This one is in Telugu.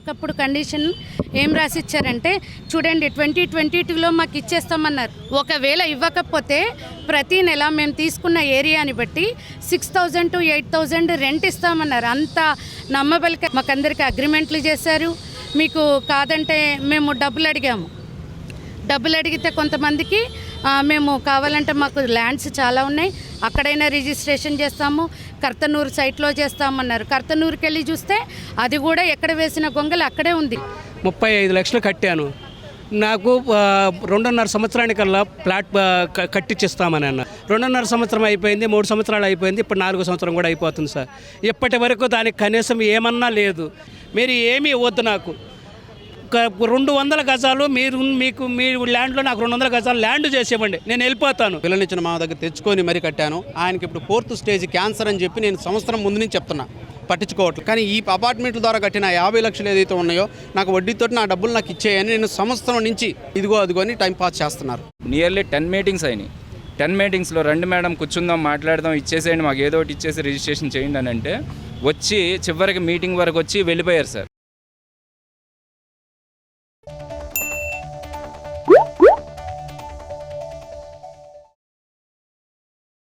మాకు అప్పుడు కండిషన్ ఏం రాసిచ్చారంటే చూడండి ట్వంటీ ట్వంటీ టూలో మాకు ఇచ్చేస్తామన్నారు. ఒకవేళ ఇవ్వకపోతే ప్రతి నెల మేము తీసుకున్న ఏరియాని బట్టి six thousand to eight thousand rent ఇస్తామన్నారు. అంత నమ్మబలిక మాకందరికీ అగ్రిమెంట్లు చేశారు. మీకు కాదంటే మేము డబ్బులు అడిగాము. డబ్బులు అడిగితే కొంతమందికి మేము కావాలంటే మాకు ల్యాండ్స్ చాలా ఉన్నాయి. అక్కడైనా రిజిస్ట్రేషన్ చేస్తాము. కర్తనూరు సైట్లో చేస్తామన్నారు. కర్తనూరుకి వెళ్ళి చూస్తే అది కూడా ఎక్కడ వేసిన గొంగలు అక్కడే ఉంది. ముప్పై ఐదు లక్షలు కట్టాను. నాకు రెండున్నర సంవత్సరానికల్లా ప్లాట్ కట్టించిస్తామని అన్న రెండున్నర సంవత్సరం అయిపోయింది మూడు సంవత్సరాలు అయిపోయింది ఇప్పుడు నాలుగో సంవత్సరం కూడా అయిపోతుంది సార్. ఇప్పటి వరకు దానికి కనీసం ఏమన్నా లేదు. మీరు ఏమీ ఇవ్వద్దు నాకు. రెండు వందల గజాలు మీరు మీకు మీ ల్యాండ్లో నాకు రెండు వందల గజాలు ల్యాండ్ చేసేవ్వండి. నేను వెళ్ళిపోతాను. పిల్లనిచ్చిన మా దగ్గర తెచ్చుకొని మరీ కట్టాను. ఆయనకి ఇప్పుడు ఫోర్త్ స్టేజ్ క్యాన్సర్ అని చెప్పి నేను సంవత్సరం ముందు నుంచి చెప్తున్నా. పట్టించుకోవట్లేదు. కానీ ఈ అపార్ట్మెంట్ల ద్వారా కట్టిన యాభై లక్షలు ఏదైతే ఉన్నాయో నాకు వడ్డీతో నా డబ్బులు నాకు ఇచ్చేయని నేను సంవత్సరం నుంచి ఇదిగో అదిగో అని టైం పాస్ చేస్తున్నారు. నియర్లీ టెన్ మీటింగ్స్ అయినాయి. టెన్ మీటింగ్స్లో రండి మేడం కూర్చుందాం మాట్లాడదాం ఇచ్చేసేయండి మాకు ఏదో ఒకటి ఇచ్చేసి రిజిస్ట్రేషన్ చేయండి అని అంటే వచ్చి చివరికి మీటింగ్ వరకు వచ్చి వెళ్ళిపోయారు సార్. you